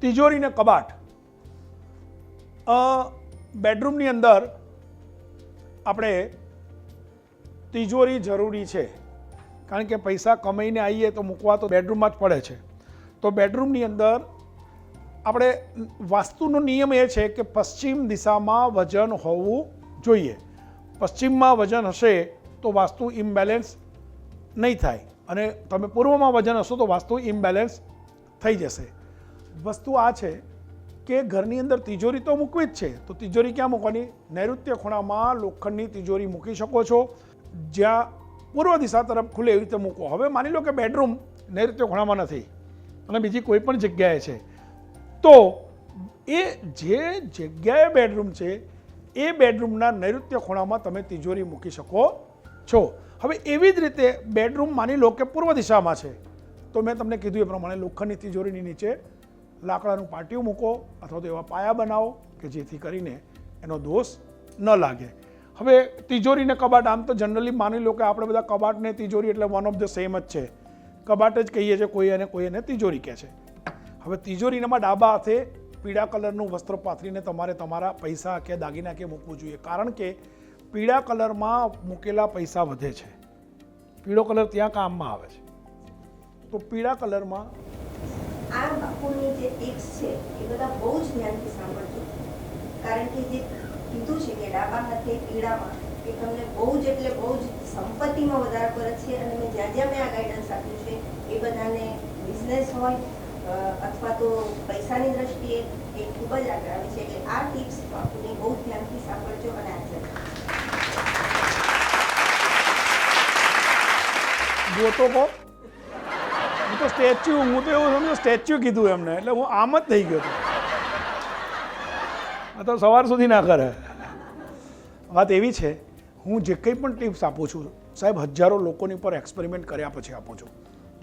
તિજોરી ને કબાટ બેડરૂમની અંદર આપણે તિજોરી જરૂરી છે. કારણ કે પૈસા કમાઈને આવીએ તો મૂકવા તો બેડરૂમમાં જ પડે છે. તો બેડરૂમની અંદર આપણે વાસ્તુનો નિયમ એ છે કે પશ્ચિમ દિશામાં વજન હોવું જોઈએ. પશ્ચિમમાં વજન હશે તો વાસ્તુ ઇમ્બેલેન્સ નહીં થાય. અને તમે પૂર્વમાં વજન હશો તો વાસ્તુ ઇમ્બેલેન્સ થઈ જશે. વસ્તુ આ છે કે ઘરની અંદર તિજોરી તો મૂકવી જ છે. તો તિજોરી ક્યાં મૂકવાની? નૈઋત્ય ખૂણામાં લોખંડની તિજોરી મૂકી શકો છો. જ્યાં પૂર્વ દિશા તરફ ખુલે એવી રીતે મૂકો. હવે માની લો કે બેડરૂમ નૈઋત્ય ખૂણામાં નથી અને બીજી કોઈ પણ જગ્યાએ છે. તો એ જે જગ્યાએ બેડરૂમ છે, એ બેડરૂમના નૈઋત્ય ખૂણામાં તમે તિજોરી મૂકી શકો છો. હવે એવી જ રીતે બેડરૂમ માની લો કે પૂર્વ દિશામાં છે. તો મેં તમને કીધું એ પ્રમાણે લોખંડની તિજોરીની નીચે લાકડાનું પાટિયું મૂકો અથવા તો એવા પાયા બનાવો કે જેથી કરીને એનો દોષ ન લાગે. હવે તિજોરીને કબાટ, આમ તો જનરલી માની લો કે આપણે બધા કબાટને તિજોરી એટલે વન ઓફ ધ સેમ જ છે. કબાટ જ કહીએ છીએ, કોઈ એને કોઈ એને તિજોરી કહે છે. હવે તિજોરીનામાં ડાબા હાથે પીળા કલરનું વસ્ત્ર પાથરીને તમારે તમારા પૈસા કે દાગીના કે મૂકવું જોઈએ. કારણ કે પીળા કલરમાં મૂકેલા પૈસા વધે છે. પીળો કલર ત્યાં કામમાં આવે છે. તો પીળા કલરમાં આ બાપુની જે ટિપ્સ છે, એ બધા બહુ જ ધ્યાનથી સાંભળજો. કારણ કે જે કીધું છે કે ડાબા હાથે પીડામાં, એ તમને બહુ જ એટલે બહુ જ સંપત્તિમાં વધારો કરે છે અને મેં જ્યાં જ્યાં મેં આ ગાઈડન્સ આપ્યું છે, એ બધાને બિઝનેસ હોય અથવા તો પૈસાની દ્રષ્ટિએ એ ખૂબ જ આગળ આવે છે. એટલે આ ટિપ્સ બાપુની બહુ ધ્યાનથી સાંભળજો અને આજે કહો હું. તો સ્ટેચ્યુ, હું તો એવું સમજો, સ્ટેચ્યુ કીધું એમને, એટલે હું આમ જ થઈ ગયો હતો આ તો સવાર સુધી ના કરે. વાત એવી છે, હું જે કંઈ પણ ટિપ્સ આપું છું, સાહેબ, હજારો લોકોની પર એક્સપેરિમેન્ટ કર્યા પછી આપું છું.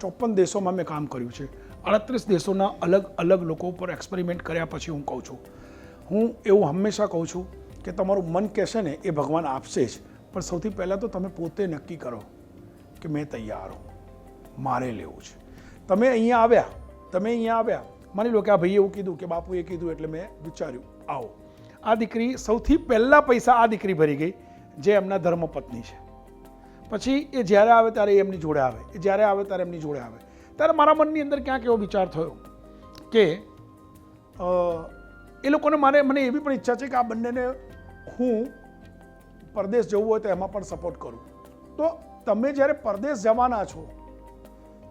ચોપન દેશોમાં મેં કામ કર્યું છે. અડત્રીસ દેશોના અલગ અલગ લોકો ઉપર એક્સપેરિમેન્ટ કર્યા પછી હું કહું છું. હું એવું હંમેશા કહું છું કે તમારું મન કહેશે ને, એ ભગવાન આપશે જ. પણ સૌથી પહેલાં તો તમે પોતે નક્કી કરો કે મેં તૈયાર હું. મારે લેવું છે. તમે અહીંયા આવ્યા, તમે અહીંયા આવ્યા. માની લો કે આ ભાઈએ એવું કીધું કે બાપુએ કીધું એટલે મેં વિચાર્યું, આવો. આ દીકરી સૌથી પહેલાં પૈસા આ દીકરી ભરી ગઈ, જે એમના ધર્મપત્ની છે. પછી એ જ્યારે આવે ત્યારે એમની જોડે આવે, એ જ્યારે આવે ત્યારે એમની જોડે આવે. ત્યારે મારા મનની અંદર ક્યાંક એવો વિચાર થયો કે એ લોકોને મારે, મને એવી પણ ઈચ્છા છે કે આ બંનેને હું પરદેશ જવું હોય તો એમાં પણ સપોર્ટ કરું. તો તમે જ્યારે પરદેશ જવાના છો,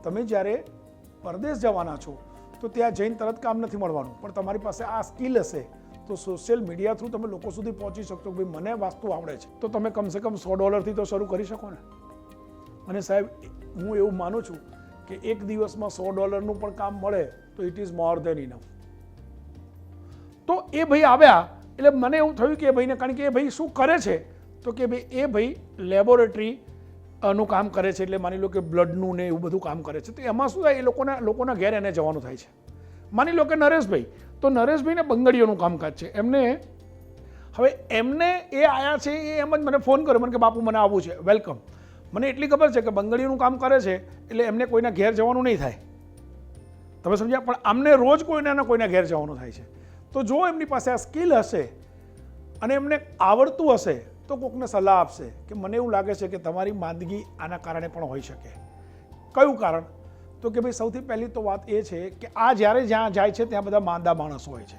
તમે જ્યારે પરદેશ જવાના છો, તો ત્યાં જઈને તરત કામ નથી મળવાનું. પણ તમારી પાસે આ સ્કિલ હશે, તો સોશિયલ મીડિયા થ્રુ તમે લોકો સુધી પહોંચી શકશો. ભાઈ, મને વાસ્તુ આવડે છે. તો તમે કમસે કમ સો ડોલરથી તો શરૂ કરી શકો ને. અને સાહેબ, હું એવું માનું છું કે એક દિવસમાં સો ડોલરનું પણ કામ મળે, તો it is more than enough તો એ ભાઈ આવ્યા, એટલે મને એવું થયું કે ભાઈને, કારણ કે એ ભાઈ શું કરે છે? તો કે ભાઈ, એ ભાઈ લેબોરેટરી નું કામ કરે છે એટલે માની લો કે બ્લડનું ને એવું બધું કામ કરે છે. તો એમાં શું થાય? એ લોકોના લોકોના ઘેર એને જવાનું થાય છે. માની લો કે નરેશભાઈ, તો નરેશભાઈને બંગડીઓનું કામકાજ છે. એમને, હવે એમને એ આયા છે, એ એમ જ મને ફોન કર્યો. મને કે, બાપુ, મને આવવું છે. વેલકમ. મને એટલી ખબર છે કે બંગડીઓનું કામ કરે છે, એટલે એમને કોઈના ઘેર જવાનું નહીં થાય. તમે સમજ્યા? પણ આમને રોજ કોઈને કોઈના ઘેર જવાનું થાય છે. તો જો એમની પાસે આ સ્કિલ હશે અને એમને આવડતું હશે તો કોકને સલાહ આપશે કે મને એવું લાગે છે કે તમારી માંદગી આના કારણે પણ હોઈ શકે. કયું કારણ? તો કે ભાઈ, સૌથી પહેલી તો વાત એ છે કે આ જ્યારે જ્યાં જાય છે ત્યાં બધા માંદા માણસો હોય છે.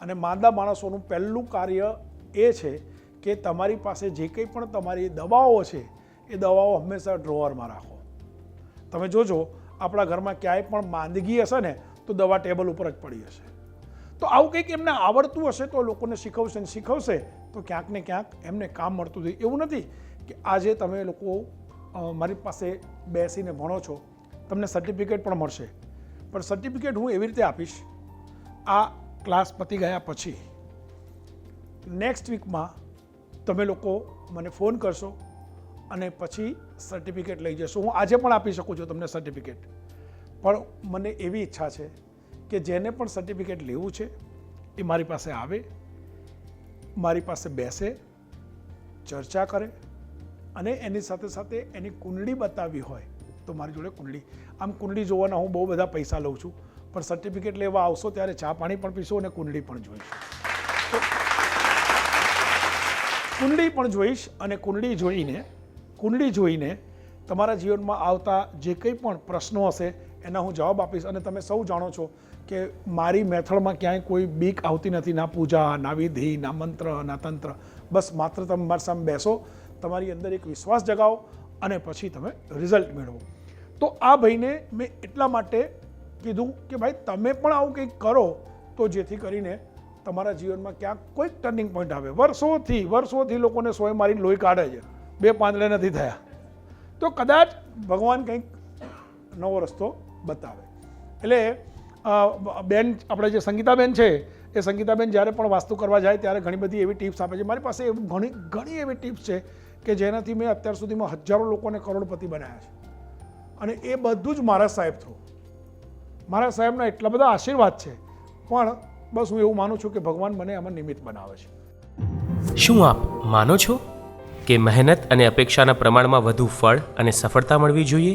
અને માંદા માણસોનું પહેલું કાર્ય એ છે કે તમારી પાસે જે કંઈ પણ તમારી દવાઓ છે, એ દવાઓ હંમેશા ડ્રોવરમાં રાખો. તમે જોજો, આપણા ઘરમાં ક્યાંય પણ માંદગી હશે ને, તો દવા ટેબલ ઉપર જ પડી હશે. તો આવું કંઈક એમને આવડતું હશે તો લોકોને શીખવશે ને શીખવશે તો ક્યાંક ને ક્યાંક એમને કામ મળતું હતું એવું નથી કે આજે તમે લોકો મારી પાસે બેસીને ભણો છો, તમને સર્ટિફિકેટ પણ મળશે. પણ સર્ટિફિકેટ હું એવી રીતે આપીશ, આ ક્લાસ પતી ગયા પછી નેક્સ્ટ વીકમાં તમે લોકો મને ફોન કરશો અને પછી સર્ટિફિકેટ લઈ જશો. હું આજે પણ આપી શકું છું તમને સર્ટિફિકેટ પણ મને એવી ઈચ્છા છે કે જેને પણ સર્ટિફિકેટ લેવું છે, એ મારી પાસે આવે. મારી પાસે બેસે, ચર્ચા કરે અને એની સાથે સાથે એની કુંડળી બતાવવી હોય તો મારી જોડે કુંડળી. આમ કુંડળી જોવાના હું બહુ બધા પૈસા લઉં છું, પણ સર્ટિફિકેટ લેવા આવશો ત્યારે ચા પાણી પણ પીશો અને કુંડળી પણ જોઈશું. કુંડળી પણ જોઈશ અને કુંડળી જોઈને કુંડળી જોઈને તમારા જીવનમાં આવતા જે કંઈ પણ પ્રશ્નો હશે એના હું જવાબ આપીશ અને તમે સૌ જાણો છો કે મારી મેથડમાં ક્યાંય કોઈ બીક આવતી નથી, ના પૂજા, ના વિધિ, ના મંત્ર, ના તંત્ર. બસ માત્ર તમે મારી સામે બેસો, તમારી અંદર એક વિશ્વાસ જગાવો અને પછી તમે રિઝલ્ટ મેળવો. તો આ ભાઈને મેં એટલા માટે કીધું કે ભાઈ તમે પણ આવું કંઈક કરો તો જેથી કરીને તમારા જીવનમાં ક્યાંક કોઈક ટર્નિંગ પોઈન્ટ આવે. વર્ષોથી વર્ષોથી લોકોને સોય મારીને લોહી કાઢે છે. બે પાંદડે નથી થયા. તો કદાચ ભગવાન કંઈક નવો રસ્તો બતાવે. એટલે બેન, આપણે જે સંગીતાબેન છે, એ સંગીતાબેન જ્યારે પણ વાસ્તુ કરવા જાય ત્યારે ઘણી બધી એવી ટિપ્સ આપે છે. મારી પાસે એવું ઘણી ઘણી એવી ટિપ્સ છે કે જેનાથી મેં અત્યાર સુધીમાં હજારો લોકોને કરોડપતિ બનાવ્યા છે. અને એ બધું જ મારા સાહેબ થ્રુ. મારા સાહેબના એટલા બધા આશીર્વાદ છે. પણ બસ હું એવું માનું છું કે ભગવાન મને આમાં નિમિત્ત બનાવે છે. શું આપ માનો છો કે મહેનત અને અપેક્ષાના પ્રમાણમાં વધુ ફળ અને સફળતા મળવી જોઈએ?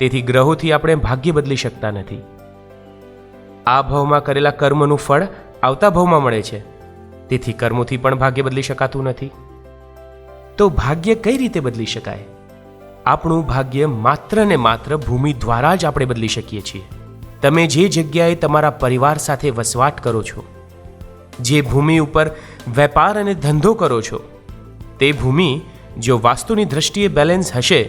તેથી ગ્રહોથી આપણે ભાગ્ય બદલી શકતા નથી. આ ભાવમાં કરેલા કર્મનું ફળ આવતા ભાવમાં મળે છે. તેથી કર્મોથી પણ ભાગ્ય બદલી શકાતું નથી. તો ભાગ્ય કઈ રીતે બદલી શકાય? આપણું ભાગ્ય માત્ર ને માત્ર ભૂમિ દ્વારા જ આપણે બદલી શકીએ છીએ. તમે જે જગ્યાએ તમારા પરિવાર સાથે વસવાટ કરો છો, જે ભૂમિ ઉપર વેપાર અને ધંધો કરો છો, તે ભૂમિ જો વાસ્તુની દ્રષ્ટિએ બેલેન્સ હશે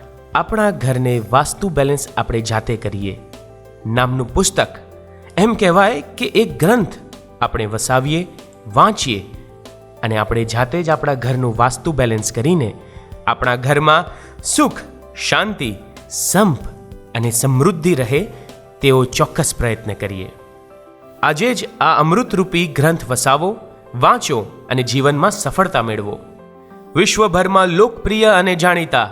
આપણા ઘરને વાસ્તુ બેલેન્સ આપણે જાતે કરીએ. નામનું પુસ્તક એમ કહેવાય કે એક ગ્રંથ આપણે વસાવીએ, વાંચીએ અને આપણે જાતે જ આપણા ઘરનું વાસ્તુ બેલેન્સ કરીને આપણા ઘરમાં સુખ, શાંતિ, સંપ અને સમૃદ્ધિ રહે તેવો ચોક્કસ પ્રયત્ન કરીએ. આજે જ આ અમૃતરૂપી ગ્રંથ વસાવો, વાંચો અને જીવનમાં સફળતા મેળવો. વિશ્વભરમાં લોકપ્રિય અને જાણીતા